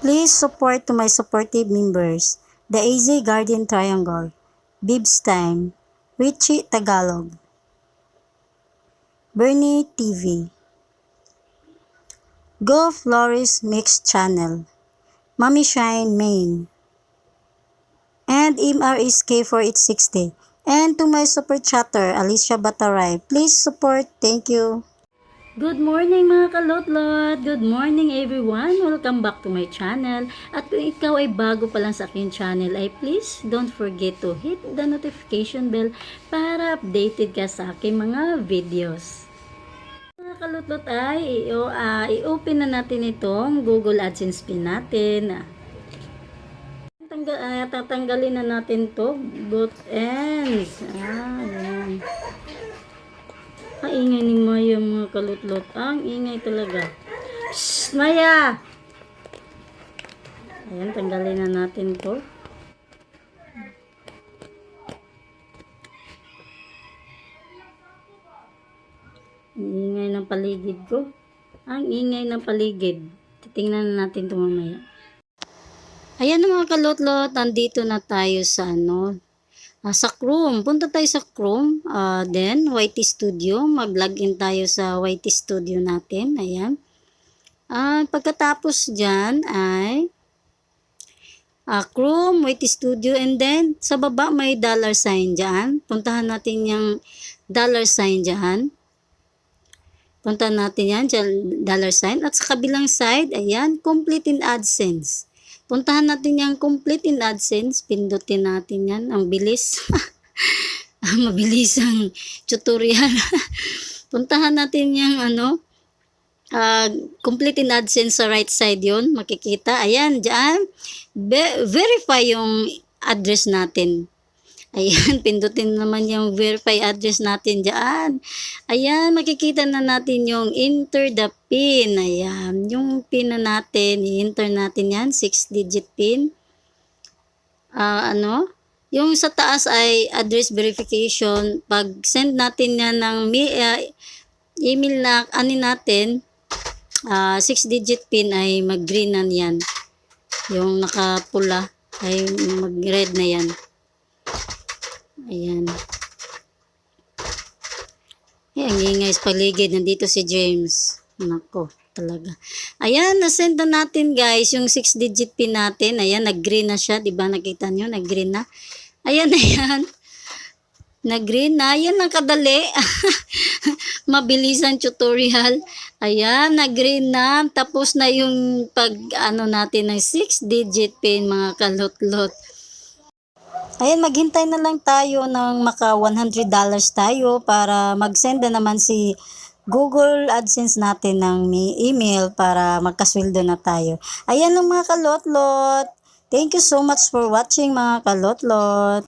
Please support to my supportive members, the AZ Guardian Triangle, Bibs Time, Richie Tagalog, Bernie TV, Go Flores Mix Channel, Mommy Shine Main, and MRSK 4860. And to my super chatter, Alicia Bataray, please support. Thank you. Good morning mga kalotlot! Good morning everyone! Welcome back to my channel. At kung ikaw ay bago pa lang sa aking channel, ay please don't forget to hit the notification bell para updated ka sa aking mga videos. Mga kalutlot ay ah, i-open na natin itong Google AdSense pin natin. Ah, tatanggalin na natin to both ends. Ah, ayan. Ang ingay ni Maya mga kalutlot. Ang ingay talaga. Shh, Maya! Ayan, tanggalin na natin to. Ang ingay ng paligid ko. Ang ingay ng paligid. Titingnan na natin ito mamaya. Ayan mga kalotlot, nandito na tayo sa ano, ah, sa Chrome. Punta tayo sa Chrome, ah, then YT Studio, mag-login tayo sa YT Studio natin. Ayan. Ah, pagkatapos diyan ay ah, Chrome, YT Studio, and then sa baba may dollar sign diyan. Puntahan natin yung dollar sign diyan. Punta natin yan, dyan, dollar sign. At sa kabilang side, ayan, complete in AdSense. Puntahan natin yung complete in AdSense. Pindutin natin yan. Ang bilis. Mabilis ang tutorial. Puntahan natin yung ano, ah, complete in AdSense sa right side yon Makikita. Ayan, dyan. Be- verify yung address natin. Ayan, pindutin naman yung verify address natin dyan. Ayan, makikita na natin yung enter the pin. Ayan, yung pin na natin, i-enter natin yan, 6-digit pin. Ah, ano? Yung sa taas ay address verification. Pag send natin yan ng ah, email na ani natin, 6-digit pin ay mag-green na yan. Yung nakapula ay mag-red na yan. Ayan. Ang ingay sa paligid. Nandito si James. Nako, talaga. Ayan, nasend na natin guys yung 6-digit pin natin. Ayan, nag-green na siya. Diba nakita nyo? Nag-green na. Ayan, ayan. Nag-green na. Ayan ang kadali. Mabilis ang tutorial. Ayan, nag-green na. Tapos na yung pag ano natin ng 6-digit pin mga kalutlot. Ayan, maghintay na lang tayo ng maka $100 tayo para mag-send na naman si Google AdSense natin ng email para magkasweldo na tayo. Ayan lang mga kalotlot. Thank you so much for watching mga kalotlot.